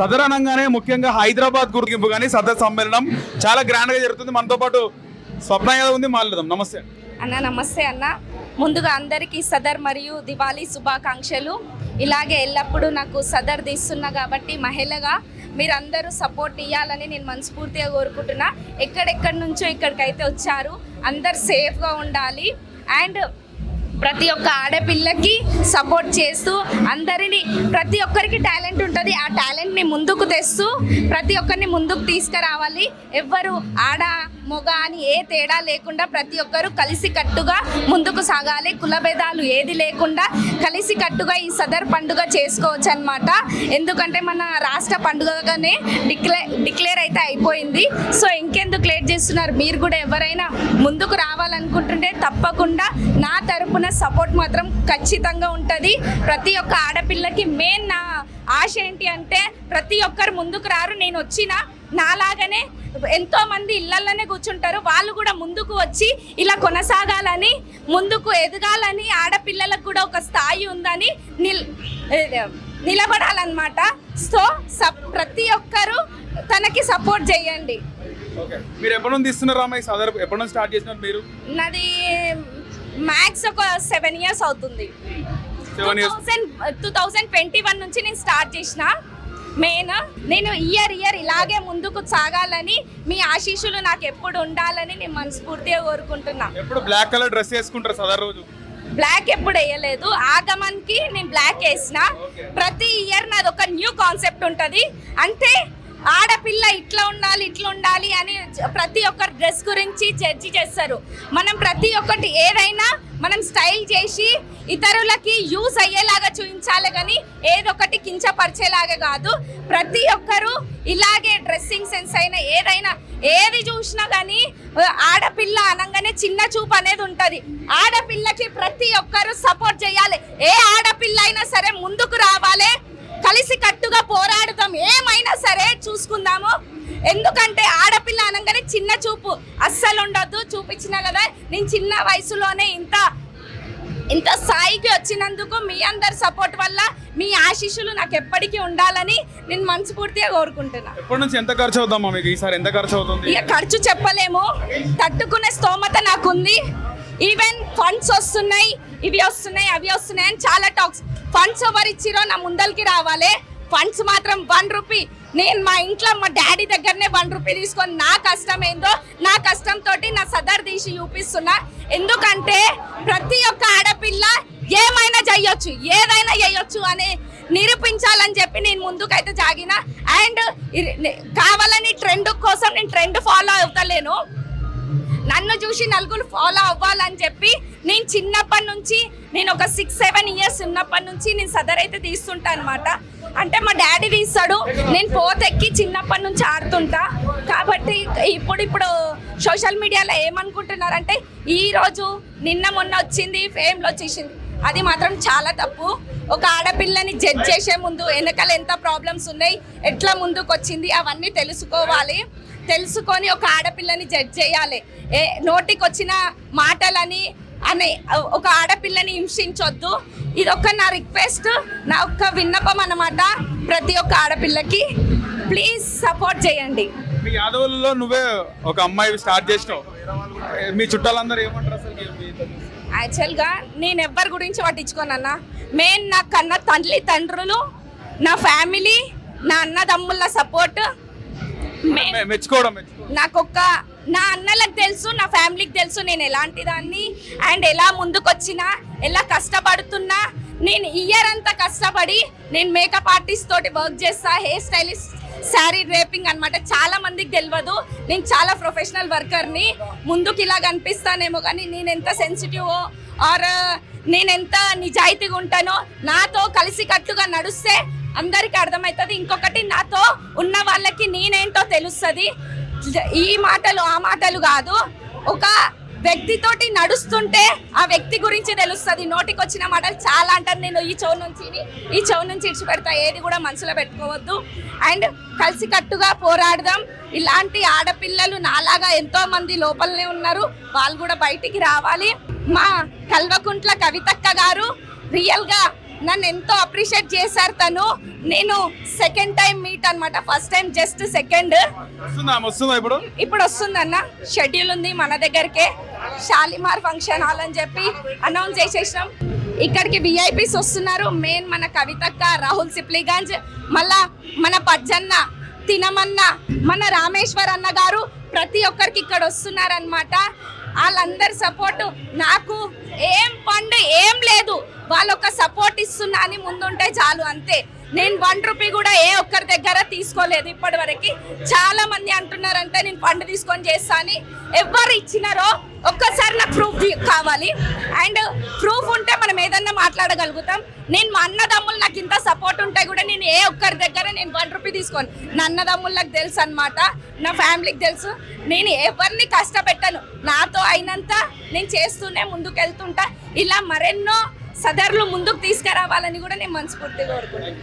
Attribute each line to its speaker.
Speaker 1: సదర్ ముఖ్యంగా హైదరాబాద్ గుర్తింపు కానీ సదర్ సమ్మేళనం చాలా గ్రాండ్గా జరుగుతుంది. మనతో పాటు స్వప్న యాదవ్ ఉంది మాట్లాడదాం. నమస్తే.
Speaker 2: అన్న నమస్తే అన్న. ముందుగా అందరికీ సదర్ మరియు దివాళీ శుభాకాంక్షలు. ఇలాగే ఎల్లప్పుడూ నాకు సదర్ తీస్తున్నా కాబట్టి మహిళగా మీరందరూ సపోర్ట్ ఇవ్వాలని నేను మనస్ఫూర్తిగా కోరుకుంటున్నా. ఎక్కడెక్కడి నుంచో ఇక్కడికైతే వచ్చారు. అందరు సేఫ్గా ఉండాలి. అండ్ ప్రతి ఒక్క ఆడపిల్లకి సపోర్ట్ చేస్తూ అందరినీ ప్రతి ఒక్కరికి టాలెంట్ ఉంటుంది. ఆ టాలెంట్ని ముందుకు తెస్తూ ప్రతి ఒక్కరిని ముందుకు తీసుకురావాలి. ఎవ్వరు ఆడ మొగ అని ఏ తేడా లేకుండా ప్రతి ఒక్కరు కలిసి కట్టుగా ముందుకు సాగాలి. కులభేదాలు ఏది లేకుండా కలిసి కట్టుగా ఈ సదర్ పండుగ చేసుకోవచ్చు అనమాట ఎందుకంటే మన రాష్ట్ర పండుగగానే డిక్లే డిక్లేర్ అయితే అయిపోయింది. సో ఇంకెందుకు లేట్ చేస్తున్నారు? మీరు కూడా ఎవరైనా ముందుకు రావాలనుకుంటుంటే తప్పకుండా నా తరపున సపోర్ట్ మాత్రం ఖచ్చితంగా ఉంటుంది. ప్రతి ఒక్క ఆడపిల్లకి మెయిన్ నా ఆశ ఏంటి అంటే ప్రతి ఒక్కరు ముందుకు రారు. నేను వచ్చిన నాలాగానే ఎంతో మంది ఇళ్ళలోనే కూర్చుంటారు. వాళ్ళు కూడా ముందుకు వచ్చి ఇలా కొనసాగాలని ముందుకు ఎదగాలని ఆడపిల్లలకు కూడా ఒక స్థాయి ఉందని నిల్ నిలబడాలన్నమాట. సో సప్ ప్రతి ఒక్కరు తనకి సపోర్ట్ చేయండి.
Speaker 1: మీరు ఎప్పటి సదర్ ఎప్పటి నుంచి స్టార్ట్ చేసినారు మీరు?
Speaker 2: నాది మ్యాక్స్ ఒక సెవెన్ ఇయర్స్ అవుతుంది.
Speaker 1: Years.
Speaker 2: Thousand two thousand twenty one నుంచి నేను స్టార్ట్ చేసిన. మెయిన్ నేను ఇయర్ ఇయర్ ఇలాగే ముందుకు సాగాలని మీ ఆశీస్సులు నాకు ఎప్పుడు ఉండాలని నేను మనస్ఫూర్తిగా కోరుకుంటున్నా.
Speaker 1: ఎప్పుడు బ్లాక్ కలర్ డ్రెస్ వేసుకుంటారు సదర్ రోజు?
Speaker 2: బ్లాక్ ఎప్పుడు వేయలేదు. ఆగమన్కి నేను బ్లాక్ వేసిన. ప్రతి ఇయర్ నాది ఒక న్యూ కాన్సెప్ట్ ఉంటుంది. అంటే ఆడపిల్ల ఇట్లా ఉండాలి ఇట్లా ఉండాలి అని ప్రతి ఒక్క డ్రెస్ గురించి జడ్జి చేస్తారు. మనం ప్రతి ఒక్కటి ఏదైనా మనం స్టైల్ చేసి ఇతరులకి యూజ్ అయ్యేలాగా చూపించాలి కానీ ఏదొకటి కించపరిచేలాగా కాదు. ప్రతి ఒక్కరూ ఇలాగే డ్రెస్సింగ్ సెన్స్ అయినా ఏదైనా ఏది చూసినా కానీ ఆడపిల్ల అనగానే చిన్న చూపు అనేది ఉంటుంది. ఆడపిల్లకి ప్రతి ఒక్కరూ సపోర్ట్ చేయాలి. ఏ ఆడపిల్ల అయినా సరే ముందుకు రావాలి. కలిసి కట్టుగా పోరాడుతాం. ఏమైనా సరే చూసుకుందాము. ఎందుకంటే చిన్న చూపు. అస్సలు ఉండొద్దు చూపించిన కదా. నేను చిన్న వయసులోనే ఇంత ఇంత స్థాయికి వచ్చినందుకు మీ అందరి సపోర్ట్ వల్ల మీ ఆశీస్సులు నాకు ఎప్పటికీ ఉండాలని నేను మనస్ఫూర్తిగా కోరుకుంటున్నా.
Speaker 1: ఎప్పటి నుంచి ఎంత ఖర్చు అవుతామా మీకు? ఈసారి ఎంత ఖర్చు అవుతుంది?
Speaker 2: ఇక ఖర్చు చెప్పలేము. తట్టుకునే స్తోమత నాకుంది. ఈవెన్ ఫండ్స్ వస్తున్నాయి ఇవి వస్తున్నాయి అవి వస్తున్నాయి అని చాలా టాక్స్ ఫండ్స్ ఎవరు ఇచ్చిరో నా ముందరికి రావాలి. ఫండ్స్ మాత్రం వన్ రూపీ నేను మా ఇంట్లో మా డాడీ దగ్గరనే వన్ రూపీ తీసుకొని నా కష్టం ఏందో నా కష్టంతో నా సదర్ తీసి చూపిస్తున్నా. ఎందుకంటే ప్రతి ఒక్క ఆడపిల్ల ఏమైనా చెయ్యొచ్చు ఏదైనా చేయొచ్చు అని నిరూపించాలని చెప్పి నేను ముందుకైతే జాగిన. అండ్ కావాలని ట్రెండ్ కోసం నేను ట్రెండ్ ఫాలో అవుతలేను. నన్ను చూసి నలుగురు ఫాలో అవ్వాలని చెప్పి నేను చిన్నప్పటి నుంచి నేను ఒక సిక్స్ సెవెన్ ఇయర్స్ ఉన్నప్పటి నుంచి నేను సదర్ అయితే తీస్తుంటా అనమాట అంటే మా డాడీ తీస్తాడు నేను పోతెక్కి చిన్నప్పటి నుంచి ఆడుతుంటా. కాబట్టి ఇప్పుడు ఇప్పుడు సోషల్ మీడియాలో ఏమనుకుంటున్నారంటే ఈరోజు నిన్న మొన్న వచ్చింది ఫేమ్లో వచ్చేసింది. అది మాత్రం చాలా తప్పు. ఒక ఆడపిల్లని జడ్జ్ చేసే ముందు వెనకాల ఎంత ప్రాబ్లమ్స్ ఉన్నాయి ఎట్లా ముందుకు వచ్చింది అవన్నీ తెలుసుకోవాలి. తెలుసుకొని ఒక ఆడపిల్లని జడ్జ్ చేయాలి. ఏ నోటికి వచ్చిన మాటలని అనే ఒక ఆడపిల్లని హింసించొద్దు. ఇది ఒక్క నా రిక్వెస్ట్ నా ఒక్క విన్నపం అన్నమాట ప్రతి ఒక్క ఆడపిల్లకి. ప్లీజ్ సపోర్ట్ చేయండి.
Speaker 1: మీ యాదవులలో నువ్వే ఒక అమ్మాయి స్టార్ట్ చేసినావు. మీ చుట్టాలందరూ ఏమంటారు
Speaker 2: యాక్చువల్గా నేను ఎవ్వరి గురించి పట్టించుకోనన్నా మెయిన్ నా కన్న తండ్రి తండ్రులు నా ఫ్యామిలీ నా అన్నదమ్ముల సపోర్ట్
Speaker 1: మెచ్చుకోవడం
Speaker 2: నాకొక్క నా అన్నలకు తెలుసు నా ఫ్యామిలీకి తెలుసు నేను ఎలాంటి దాన్ని. అండ్ ఎలా ముందుకొచ్చినా ఎలా కష్టపడుతున్నా నేను ఇయర్ అంతా కష్టపడి నేను మేకప్ ఆర్టిస్ట్ తోటి వర్క్ చేస్తా హెయిర్ స్టైలిస్ట్ శారీ డ్రేపింగ్ అన్నమాట. చాలా మందికి తెలియదు నేను చాలా ప్రొఫెషనల్ వర్కర్ని ముందుకు ఇలా కనిపిస్తానేమో కానీ నేను ఎంత సెన్సిటివ్ ఆర్ నేను ఎంత నిజాయితీగా ఉంటానో నాతో కలిసి కట్టుగా నడుస్తే అందరికి అర్థమవుతుంది ఇంకొకటి నాతో ఉన్న వాళ్ళకి నేనేంటో తెలుస్తుంది. ఈ మాటలు ఆ మాటలు కాదు. ఒక వ్యక్తితోటి నడుస్తుంటే ఆ వ్యక్తి గురించి తెలుస్తుంది. నోటికి వచ్చిన మాటలు చాలా అంటారు. నేను ఈ చెవు నుంచి ఈ చెవు నుంచి ఇచ్చి పెడతా ఏది కూడా మనసులో పెట్టుకోవద్దు. అండ్ కలిసికట్టుగా పోరాడదాం. ఇలాంటి ఆడపిల్లలు నాలాగా ఎంతో మంది లోపలనే ఉన్నారు. వాళ్ళు కూడా బయటికి రావాలి. మా కల్వకుంట్ల కవితక్క గారు రియల్గా నన్ను ఎంతో అప్రిషియేట్ చేశారు తను. నేను సెకండ్ టైం మీట్ అన్నమాట. ఫస్ట్ టైం జస్ట్ సెకండ్
Speaker 1: ఇప్పుడు?
Speaker 2: ఇప్పుడు వస్తుందన్న. షెడ్యూల్ ఉంది మన దగ్గరకే. షాలిమార్ ఫంక్షన్ హాల్ అని చెప్పి అనౌన్స్ చేసేసినాం. ఇక్కడికి విఐపీస్ వస్తున్నారు. మెయిన్ మన కవితక్క రాహుల్ సిప్లిగంజ్ మళ్ళా మన పజ్జన్న తినమన్న మన రామేశ్వర్ అన్న గారు ప్రతి ఒక్కరికి ఇక్కడ వస్తున్నారనమాట వాళ్ళందరి సపోర్ట్ నాకు. ఏం ఫండ్ ఏం లేదు. వాళ్ళు ఒక సపోర్ట్ ఇస్తున్నా అని ముందుంటే చాలు అంతే. నేను వన్ రూపీ కూడా ఏ ఒక్కరి దగ్గర తీసుకోలేదు ఇప్పటి వరకు చాలా మంది అంటున్నారంటే నేను ఫండ్ తీసుకొని చేస్తా అని. ఎవరు ఇచ్చినారో ఒక్కసారి నాకు ప్రూఫ్ కావాలి. అండ్ ప్రూఫ్ ఉంటే మనం ఏదన్నా మాట్లాడగలుగుతాం. నేను మా అన్నదమ్ములు నాకు ఇంత సపోర్ట్ ఉంటే కూడా నేను ఏ ఒక్కరి దగ్గర నేను వన్ రూపీ తీసుకోను. నా అన్నదమ్ములకు తెలుసు అనమాట నా ఫ్యామిలీకి తెలుసు. నేను ఎవరిని కష్టపెట్టను. నాతో అయినంత నేను చేస్తూనే ముందుకు వెళ్తుంటా ఇలా మరెన్నో సదరులు ముందుకు తీసుకురావాలని కూడా నేను మనస్ఫూర్తిగా కోరుకుంటున్నాను.